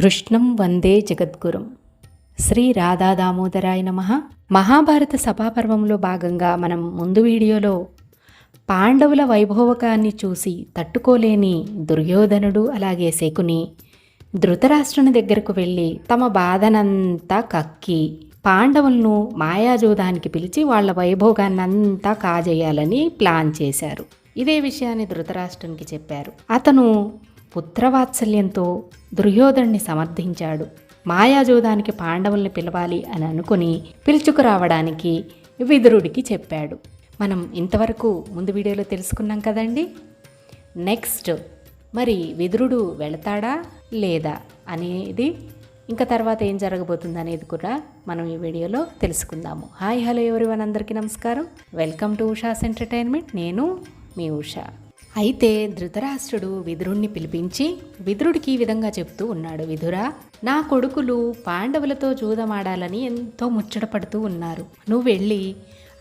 కృష్ణం వందే జగద్గురుం. శ్రీ రాధా దామోదరాయ నమ. మహాభారత సభాపర్వంలో భాగంగా మనం ముందు వీడియోలో పాండవుల వైభవకాన్ని చూసి తట్టుకోలేని దుర్యోధనుడు అలాగే శకుని ధృతరాష్ట్రుని దగ్గరకు వెళ్ళి తమ బాధనంతా కక్కి పాండవులను మాయాజోదానికి పిలిచి వాళ్ళ వైభోగాన్నంతా కాజేయాలని ప్లాన్ చేశారు. ఇదే విషయాన్ని ధృతరాష్ట్రునికి చెప్పారు. అతను పుత్రవాత్సల్యంతో దుర్యోధన్ని సమర్థించాడు. మాయాజోదానికి పాండవుల్ని పిలవాలి అని అనుకుని పిలుచుకురావడానికి విదురుడికి చెప్పాడు. మనం ఇంతవరకు ముందు వీడియోలో తెలుసుకున్నాం కదండి? నెక్స్ట్ మరి విదురుడు వెళతాడా లేదా అనేది ఇంకా తర్వాత ఏం జరగబోతుంది అనేది కూడా మనం ఈ వీడియోలో తెలుసుకుందాము. హాయ్ హలో ఎవరివన్ అందరికీ నమస్కారం. Welcome to Usha's entertainment. నేను మీ ఉషా. అయితే ధృతరాష్ట్రుడు విదురుణ్ణి పిలిపించి విదురుడికి ఈ విధంగా చెప్తూ ఉన్నాడు విధురా నా కొడుకులు పాండవులతో జూదమాడాలని ఎంతో ముచ్చటపడుతూ ఉన్నారు. నువ్వు వెళ్ళి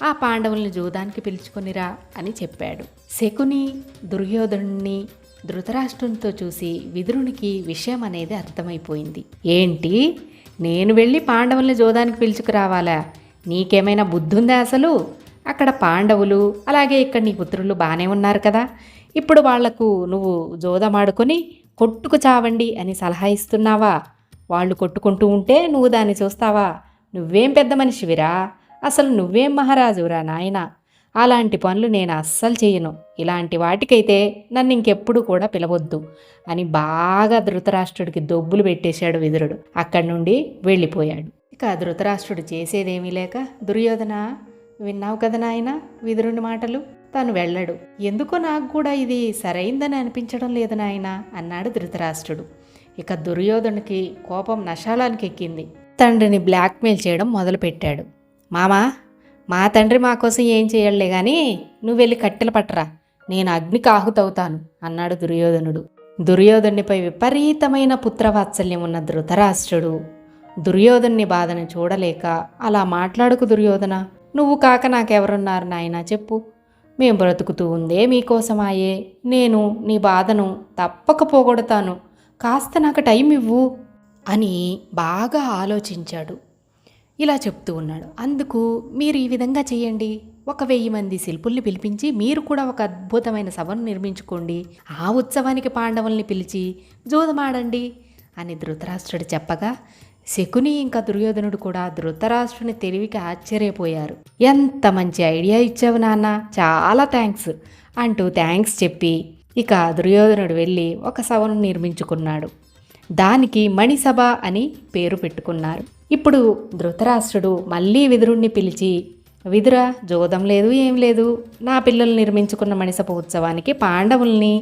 ఆ పాండవుల్ని జూదానికి పిలుచుకొనిరా అని చెప్పాడు. శకుని దుర్యోధనుణ్ణి ధృతరాష్ట్రంతో చూసి విదురునికి విషయం అనేది అర్థమైపోయింది. ఏంటి? నేను వెళ్ళి పాండవుల్ని జోదానికి పిలుచుకురావాలా? నీకేమైనా బుద్ధుందా అసలు? అక్కడ పాండవులు అలాగే ఇక్కడ నీ పుత్రులు బాగానే ఉన్నారు కదా. ఇప్పుడు వాళ్ళకు నువ్వు జోదమాడుకొని కొట్టుకు చావండి అని సలహా ఇస్తున్నావా? వాళ్ళు కొట్టుకుంటూ ఉంటే నువ్వు దాన్ని చూస్తావా? నువ్వేం పెద్ద మనిషివిరా? అసలు నువ్వేం మహారాజురా నాయనా? అలాంటి పనులు నేను అస్సలు చేయను. ఇలాంటి వాటికైతే నన్ను ఇంకెప్పుడు కూడా పిలవద్దు అని బాగా ధృతరాష్ట్రుడికి దొబ్బులు పెట్టేశాడు విదురుడు. అక్కడి నుండి వెళ్ళిపోయాడు. ఇక ధృతరాష్ట్రుడు చేసేదేమీ లేక దుర్యోధన విన్నావు కదా నాయన విదురుని మాటలు? తను వెళ్ళడు. ఎందుకో నాకు కూడా ఇది సరైందని అనిపించడం లేదు నాయన అన్నాడు ధృతరాష్ట్రుడు. ఇక దుర్యోధనుకి కోపం నశాలానికి ఎక్కింది. తండ్రిని బ్లాక్మెయిల్ చేయడం మొదలుపెట్టాడు. మామా మా తండ్రి మా కోసం ఏం చేయలే కానీ నువ్వు వెళ్ళి కట్టెలు పట్టరా. నేను అగ్నికి ఆహుతవుతాను అన్నాడు దుర్యోధనుడు. దుర్యోధనునిపై విపరీతమైన పుత్రవాత్సల్యం ఉన్న ధృతరాష్ట్రుడు దుర్యోధన్ని బాధను చూడలేక అలా మాట్లాడుకు దుర్యోధన నువ్వు కాక నాకెవరున్నారు నాయనా చెప్పు. మేం బ్రతుకుతూ ఉందే మీకోసమాయే. నేను నీ బాధను తప్పక పోగొడతాను. కాస్త నాకు టైం ఇవ్వు అని బాగా ఆలోచించాడు. ఇలా చెప్తూ ఉన్నాడు. అందుకు మీరు ఈ విధంగా చేయండి. ఒక వెయ్యి మంది శిల్పుల్ని పిలిపించి మీరు కూడా ఒక అద్భుతమైన సభను నిర్మించుకోండి. ఆ ఉత్సవానికి పాండవుల్ని పిలిచి జోదమాడండి అని ధృతరాష్ట్రుడు చెప్పగా శకుని ఇంకా దుర్యోధనుడు కూడా ధృతరాష్ట్రుని తెలివికి ఆశ్చర్యపోయారు. ఎంత మంచి ఐడియా ఇచ్చావు నాన్న చాలా థ్యాంక్స్ అంటూ థ్యాంక్స్ చెప్పి ఇక దుర్యోధనుడు వెళ్ళి ఒక సభను నిర్మించుకున్నాడు. దానికి మణిసభ అని పేరు పెట్టుకున్నారు. ఇప్పుడు ధృతరాష్ట్రుడు మళ్ళీ విదురుణ్ణి పిలిచి విదుర జోదం లేదు ఏం లేదు. నా పిల్లలు నిర్మించుకున్న మణిసభ ఉత్సవానికి పాండవుల్ని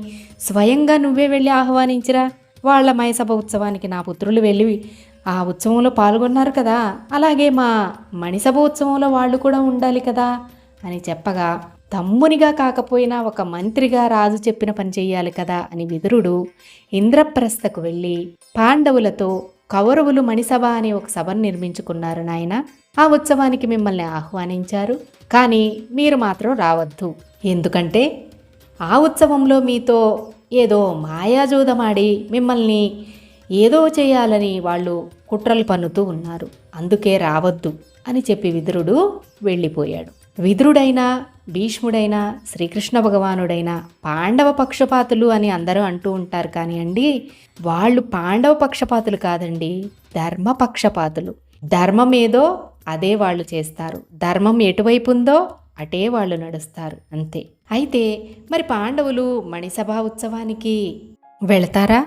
స్వయంగా నువ్వే వెళ్ళి ఆహ్వానించిరా. వాళ్ళ మైసభ ఉత్సవానికి నా పుత్రులు వెళ్ళి ఆ ఉత్సవంలో పాల్గొన్నారు కదా. అలాగే మా మణిసభ ఉత్సవంలో వాళ్ళు కూడా ఉండాలి కదా అని చెప్పగా తమ్మునిగా కాకపోయినా ఒక మంత్రిగా రాజు చెప్పిన పని చెయ్యాలి కదా అని విదురుడు ఇంద్రప్రస్థకు వెళ్ళి పాండవులతో కౌరవులు మణిసభ అనే ఒక సభను నిర్మించుకున్నారు నాయన. ఆ ఉత్సవానికి మిమ్మల్ని ఆహ్వానించారు. కానీ మీరు మాత్రం రావద్దు. ఎందుకంటే ఆ ఉత్సవంలో మీతో ఏదో మాయాజూదమాడి మిమ్మల్ని ఏదో చేయాలని వాళ్ళు కుట్రలు పన్నుతూ ఉన్నారు. అందుకే రావద్దు అని చెప్పి విదురుడు వెళ్ళిపోయాడు. విదురుడైనా భీష్ముడైనా శ్రీకృష్ణ భగవానుడైనా పాండవ పక్షపాతులు అని అందరూ అంటూ ఉంటారు కానీ అండి వాళ్ళు పాండవ పక్షపాతులు కాదండి ధర్మ పక్షపాతులు. ధర్మం ఏదో అదే వాళ్ళు చేస్తారు. ధర్మం ఎటువైపు ఉందో అటే వాళ్ళు నడుస్తారు అంతే. అయితే మరి పాండవులు మణిసభా ఉత్సవానికి వెళతారా?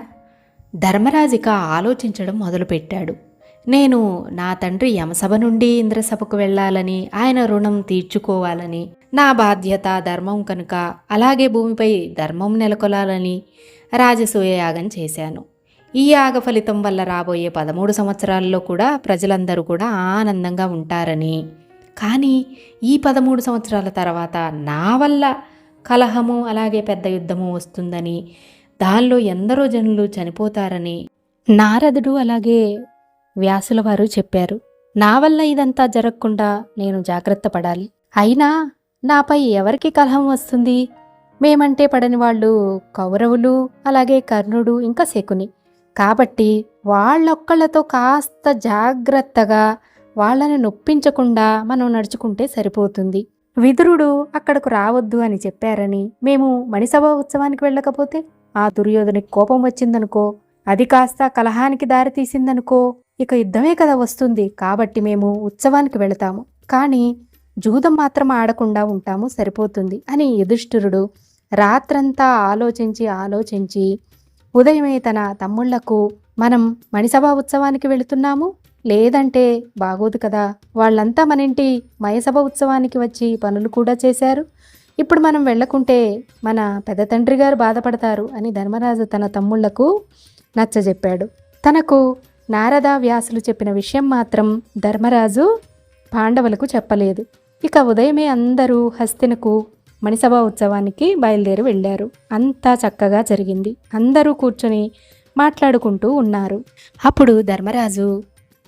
ధర్మరాజిక ఆలోచించడం మొదలుపెట్టాడు. నేను నా తండ్రి యమసభ నుండి ఇంద్రసభకు వెళ్ళాలని ఆయన రుణం తీర్చుకోవాలని నా బాధ్యత ధర్మం కనుక అలాగే భూమిపై ధర్మం నెలకొలాలని రాజసూయ యాగం చేశాను. ఈ యాగ ఫలితం వల్ల రాబోయే పదమూడు సంవత్సరాల్లో కూడా ప్రజలందరూ కూడా ఆనందంగా ఉంటారని. కానీ ఈ పదమూడు సంవత్సరాల తర్వాత నా వల్ల కలహము అలాగే పెద్ద యుద్ధము వస్తుందని దానిలో ఎందరో జనులు చనిపోతారని నారదుడు అలాగే వ్యాసుల వారు చెప్పారు. నా వల్ల ఇదంతా జరగకుండా నేను జాగ్రత్త పడాలి. అయినా నాపై ఎవరికి కలహం వస్తుంది? మేమంటే పడని వాళ్ళు కౌరవులు అలాగే కర్ణుడు ఇంకా శకుని. కాబట్టి వాళ్ళొక్కళ్ళతో కాస్త జాగ్రత్తగా వాళ్ళని నొప్పించకుండా మనం నడుచుకుంటే సరిపోతుంది. విదురుడు అక్కడకు రావద్దు అని చెప్పారని మేము మణిసభ ఉత్సవానికి వెళ్ళకపోతే? ఆ దుర్యోధనికి కోపం వచ్చిందనుకో అది కాస్త కలహానికి దారితీసిందనుకో ఇక యుద్ధమే కదా వస్తుంది. కాబట్టి మేము ఉత్సవానికి వెళతాము. కానీ జూదం మాత్రం ఆడకుండా ఉంటాము సరిపోతుంది అని యుధిష్ఠిరుడు రాత్రంతా ఆలోచించి ఆలోచించి ఉదయమే తన తమ్ముళ్ళకు మనం మణిసభ ఉత్సవానికి వెళుతున్నాము? లేదంటే బాగోదు కదా. వాళ్ళంతా మన ఇంటి మయసభ ఉత్సవానికి వచ్చి పనులు కూడా చేశారు? ఇప్పుడు మనం వెళ్ళకుంటే మన పెద్ద తండ్రి గారు బాధపడతారు అని ధర్మరాజు తన తమ్ముళ్ళకు నచ్చజెప్పాడు. తనకు నారద వ్యాసులు చెప్పిన విషయం మాత్రం ధర్మరాజు పాండవులకు చెప్పలేదు. ఇక ఉదయమే అందరూ హస్తినకు మణిసభ ఉత్సవానికి బయలుదేరి వెళ్ళారు. అంతా చక్కగా జరిగింది. అందరూ కూర్చొని మాట్లాడుకుంటూ ఉన్నారు. అప్పుడు ధర్మరాజు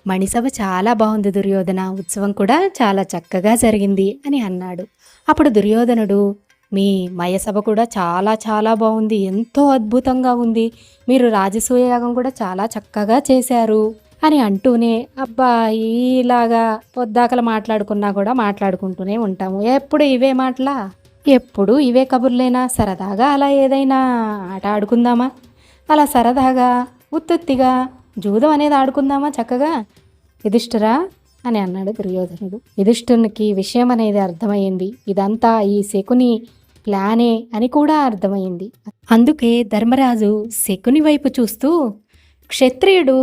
మణిసభ చాలా బాగుంది దుర్యోధన ఉత్సవం కూడా చాలా చక్కగా జరిగింది అని అన్నాడు. అప్పుడు దుర్యోధనుడు మీ మయసభ కూడా చాలా చాలా బాగుంది ఎంతో అద్భుతంగా ఉంది మీరు రాజసూయయాగం కూడా చాలా చక్కగా చేశారు అని అంటూనే అబ్బా ఇలాగా పొద్దాకలు మాట్లాడుకున్నా కూడా మాట్లాడుకుంటూనే ఉంటాము. ఎప్పుడు ఇవే మాటలా? ఎప్పుడు ఇవే కబుర్లేనా? సరదాగా అలా ఏదైనా ఆట ఆడుకుందామా? అలా సరదాగా ఉత్తుత్తిగా జూదం అనేది ఆడుకుందామా చక్కగా? యుధిష్ఠరా అని అన్నాడు దుర్యోధనుడు. యుధిష్ఠునికి విషయం అనేది అర్థమైంది ఇదంతా ఈ శకుని ప్లానే అని కూడా అర్థమైంది అందుకే ధర్మరాజు శకుని వైపు చూస్తూ క్షత్రియుడు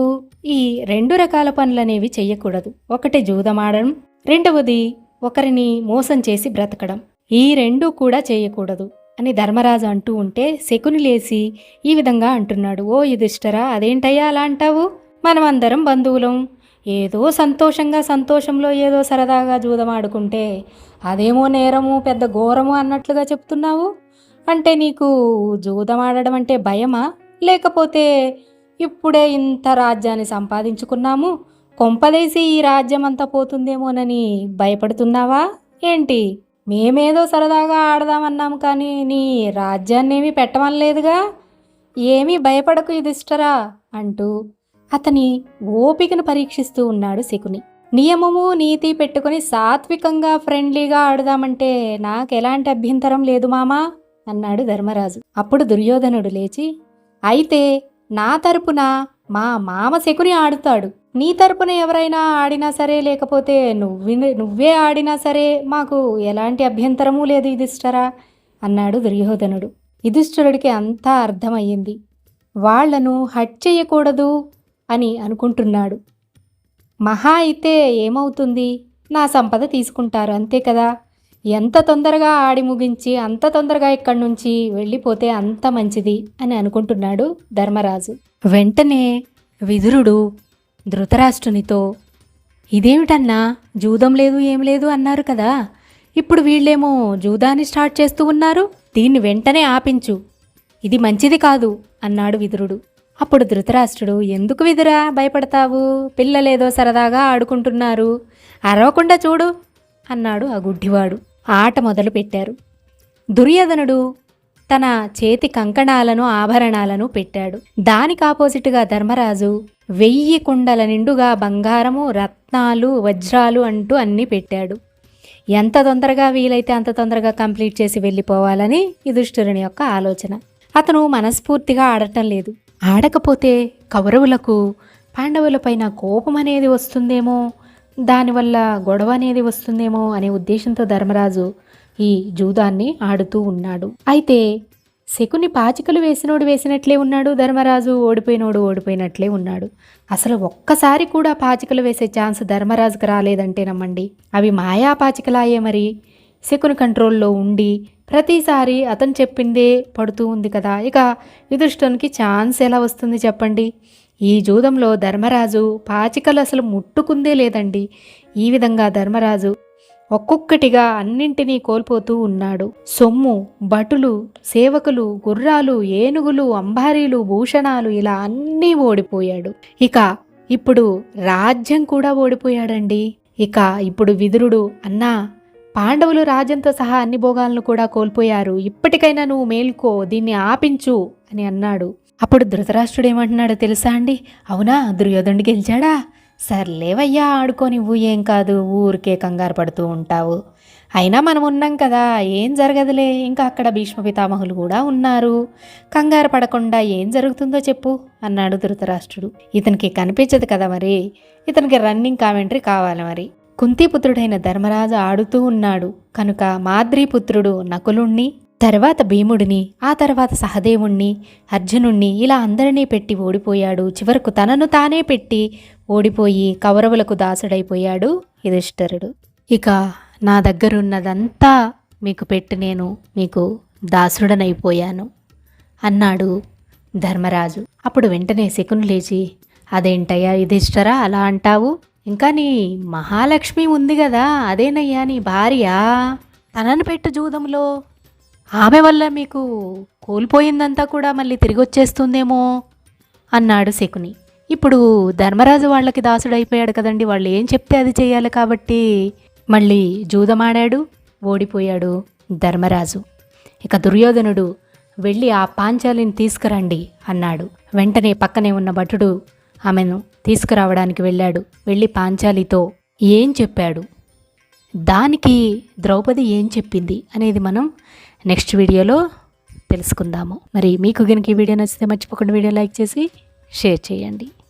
ఈ రెండు రకాల పనులనేవి చెయ్యకూడదు. ఒకటి జూదమాడడం రెండవది ఒకరిని మోసం చేసి బ్రతకడం. ఈ రెండూ కూడా చేయకూడదు అని ధర్మరాజు అంటూ ఉంటే శకుని లేచి ఈ విధంగా అంటున్నాడు. ఓ యుధిష్ఠరా అదేంటయ్యా అలా అంటావు? మనమందరం బంధువులం. ఏదో సంతోషంగా సంతోషంలో ఏదో సరదాగా జూదమాడుకుంటే అదేమో నేరము పెద్ద ఘోరము అన్నట్లుగా చెప్తున్నావు? అంటే నీకు జూదమాడడం అంటే భయమా? లేకపోతే ఇప్పుడే ఇంత రాజ్యాన్ని సంపాదించుకున్నాము కొంపదేసి ఈ రాజ్యం అంతా పోతుందేమోనని భయపడుతున్నావా? ఏంటి? మేమేదో సరదాగా ఆడదామన్నాము కానీ నీ రాజ్యాన్నేమీ పెట్టమనలేదుగా. ఏమీ భయపడకు యుధిష్ఠరా అంటూ అతని ఓపికను పరీక్షిస్తూ ఉన్నాడు శకుని. నియమము నీతి పెట్టుకుని సాత్వికంగా ఫ్రెండ్లీగా ఆడుదామంటే నాకెలాంటి అభ్యంతరం లేదు మామా అన్నాడు ధర్మరాజు. అప్పుడు దుర్యోధనుడు లేచి అయితే నా తరపున మా మామ శకుని ఆడుతాడు. నీ తరపున ఎవరైనా ఆడినా సరే లేకపోతే నువ్వు నువ్వే ఆడినా సరే మాకు ఎలాంటి అభ్యంతరమూ లేదు యుధిష్ఠరా అన్నాడు దుర్యోధనుడు. యుధిష్ఠరుడికి అంతా అర్థమయ్యింది. వాళ్ళను హట్ చేయకూడదు అని అనుకుంటున్నాడు. మహా అయితే ఏమవుతుంది? నా సంపద తీసుకుంటారు అంతే కదా? ఎంత తొందరగా ఆడి ముగించి అంత తొందరగా ఇక్కడి నుంచి వెళ్ళిపోతే అంత మంచిది అని అనుకుంటున్నాడు ధర్మరాజు. వెంటనే విదురుడు ధృతరాష్ట్రునితో ఇదేమిటన్నా? జూదం లేదు ఏం లేదు అన్నారు కదా. ఇప్పుడు వీళ్ళేమో జూదాన్ని స్టార్ట్ చేస్తూ ఉన్నారు. దీన్ని వెంటనే ఆపించు. ఇది మంచిది కాదు అన్నాడు విదురుడు. అప్పుడు ధృతరాష్ట్రుడు ఎందుకు విదురా భయపడతావు? పిల్లలేదో సరదాగా ఆడుకుంటున్నారు. అరవకుండా చూడు అన్నాడు ఆ గుడ్డివాడు. ఆట మొదలు పెట్టారు. దుర్యోధనుడు తన చేతి కంకణాలను ఆభరణాలను పెట్టాడు. దానికి ఆపోజిట్గా ధర్మరాజు వెయ్యి కుండల నిండుగా బంగారము రత్నాలు వజ్రాలు అంటూ అన్నీ పెట్టాడు. ఎంత తొందరగా వీలైతే అంత తొందరగా కంప్లీట్ చేసి వెళ్ళిపోవాలని యుధిష్ఠిరుని యొక్క ఆలోచన. అతను మనస్ఫూర్తిగా ఆడటం లేదు. ఆడకపోతే కౌరవులకు పాండవులపైన కోపం అనేది వస్తుందేమో దానివల్ల గొడవ అనేది వస్తుందేమో అనే ఉద్దేశంతో ధర్మరాజు ఈ జూదాన్ని ఆడుతూ ఉన్నాడు. అయితే శకుని పాచికలు వేసినోడు వేసినట్లే ఉన్నాడు ధర్మరాజు ఓడిపోయినోడు ఓడిపోయినట్లే ఉన్నాడు. అసలు ఒక్కసారి కూడా పాచికలు వేసే ఛాన్స్ ధర్మరాజుకు రాలేదంటే నమ్మండి. అవి మాయా పాచికలాయే మరి. శకుని కంట్రోల్లో ఉండి ప్రతిసారి అతను చెప్పిందే పడుతూ ఉంది కదా. ఇక యుధిష్ఠునికి ఛాన్స్ ఎలా వస్తుంది చెప్పండి? ఈ జూదంలో ధర్మరాజు పాచికలు అసలు ముట్టుకుందే లేదండి. ఈ విధంగా ధర్మరాజు ఒక్కొక్కటిగా అన్నింటినీ కోల్పోతూ ఉన్నాడు. సొమ్ము భటులు సేవకులు గుర్రాలు ఏనుగులు అంబారీలు భూషణాలు ఇలా అన్నీ ఓడిపోయాడు. ఇక ఇప్పుడు రాజ్యం కూడా ఓడిపోయాడండి. ఇక ఇప్పుడు విదురుడు అన్నా పాండవులు రాజ్యంతో సహా అన్ని భోగాలను కూడా కోల్పోయారు. ఇప్పటికైనా నువ్వు మేల్కో దీన్ని ఆపించు అని అన్నాడు. అప్పుడు ధృతరాష్ట్రుడు ఏమంటున్నాడో తెలుసా అండి? అవునా దుర్యోధనుడు గెలిచాడా? సర్లేవయ్యా ఆడుకోనివ్వు ఏం కాదు ఊరికే కంగారు పడుతూ ఉంటావు. అయినా మనం ఉన్నాం కదా ఏం జరగదులే ఇంకా అక్కడ భీష్మ పితామహులు కూడా ఉన్నారు. కంగారు పడకుండా ఏం జరుగుతుందో చెప్పు అన్నాడు ధృతరాష్ట్రుడు. ఇతనికి కనిపించదు కదా మరి ఇతనికి రన్నింగ్ కామెంటరీ కావాలి మరి. కుంతిపుత్రుడైన ధర్మరాజు ఆడుతూ ఉన్నాడు. కనుక మాద్రీపుత్రుడు నకులుణ్ణి తర్వాత భీముడిని ఆ తర్వాత సహదేవుణ్ణి అర్జునుణ్ణి ఇలా అందరినీ పెట్టి ఓడిపోయాడు. చివరకు తనను తానే పెట్టి ఓడిపోయి కౌరవులకు దాసుడైపోయాడు యుధిష్ఠరుడు. ఇక నా దగ్గరున్నదంతా మీకు పెట్టి నేను మీకు దాసుడనైపోయాను అన్నాడు ధర్మరాజు. అప్పుడు వెంటనే శకును లేచి అదేంటయ్యా యుధిష్ఠరా అలా అంటావు? ఇంకా నీ మహాలక్ష్మి ఉంది కదా అదేనయ్యా నీ భార్య? తనను పెట్టు జూదంలో. ఆమె వల్ల మీకు కోల్పోయిందంతా కూడా మళ్ళీ తిరిగి వచ్చేస్తుందేమో అన్నాడు శకుని. ఇప్పుడు ధర్మరాజు వాళ్ళకి దాసుడైపోయాడు కదండి వాళ్ళు ఏం చెప్తే అది చేయాలి కాబట్టి మళ్ళీ జూదమాడాడు ఓడిపోయాడు ధర్మరాజు. ఇక దుర్యోధనుడు వెళ్ళి ఆ పాంచాలిని తీసుకురండి అన్నాడు. వెంటనే పక్కనే ఉన్న భటుడు ఆమెను తీసుకురావడానికి వెళ్ళాడు. వెళ్ళి పాంచాలితో ఏం చెప్పాడు? దానికి ద్రౌపది ఏం చెప్పింది అనేది మనం నెక్స్ట్ వీడియోలో తెలుసుకుందాము. మరి మీకు కనుక ఈ వీడియో నచ్చితే మర్చిపోకుండా వీడియో లైక్ చేసి షేర్ చేయండి.